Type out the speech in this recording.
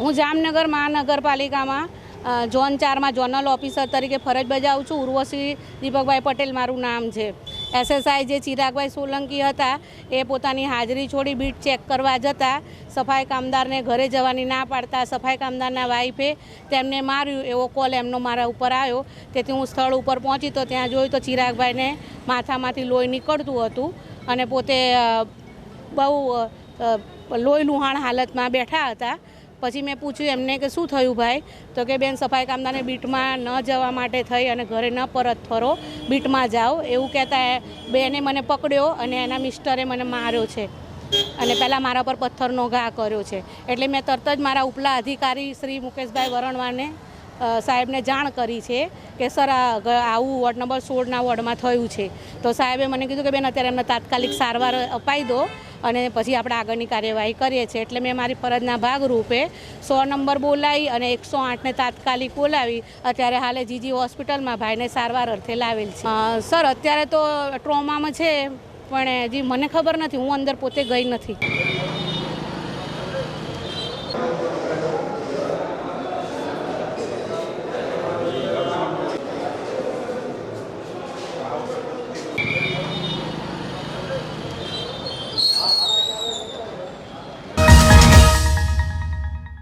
હું જામનગર મહાનગરપાલિકામાં જોન ચારમાં ઝોનલ ઓફિસર તરીકે ફરજ બજાવું છું. ઉર્વશી દીપકભાઈ પટેલ મારું નામ છે. એસએસઆઈ જે ચિરાગભાઈ સોલંકી હતા, એ પોતાની હાજરી છોડી બીટ ચેક કરવા જતા, સફાઈ કામદારને ઘરે જવાની ના પાડતા, સફાઈ કામદારના વાઈફે તેમને માર્યું, એવો કોલ એમનો મારા ઉપર આવ્યો. તેથી હું સ્થળ ઉપર પહોંચી તો ત્યાં જોયું તો ચિરાગભાઈને માથામાંથી લોહી નીકળતું હતું અને પોતે બહુ લોહી લુહાણ હાલતમાં બેઠા હતા. પછી મેં પૂછ્યું એમને કે શું થયું ભાઈ? તો કે બેન, સફાઈ કામદારને બીટમાં ન જવા માટે થઈ અને ઘરે ન પરત ફરો, બીટમાં જાઓ. એવું કહેતા બેને મને પકડ્યો અને એના મિસ્ટરે મને માર્યો છે. અને પહેલાં મારા પર પથ્થરનો ઘા કર્યો છે. એટલે મેં તરત જ મારા ઉપલા અધિકારી શ્રી મુકેશભાઈ વરણવાને સાહેબને જાણ કરી છે કે, સર આવું વોર્ડ નંબર સોળના વોર્ડમાં થયું છે. તો સાહેબે મને કીધું કે, બેન, અત્યારે એમને તાત્કાલિક સારવાર અપાઈ દો. અને પછી આપણે આગળની કાર્યવાહી કરીએ છીએ. એટલે મેં મારી ફરજના ભાગરૂપે સો નંબર બોલાવી અને એકસો આઠને તાત્કાલિક બોલાવી. અત્યારે હાલે જીજી હોસ્પિટલમાં ભાઈને સારવાર અર્થે લાવેલ છે. સર, અત્યારે તો ટ્રોમામાં છે, પણ હજી મને ખબર નથી, હું અંદર પોતે ગઈ નથી.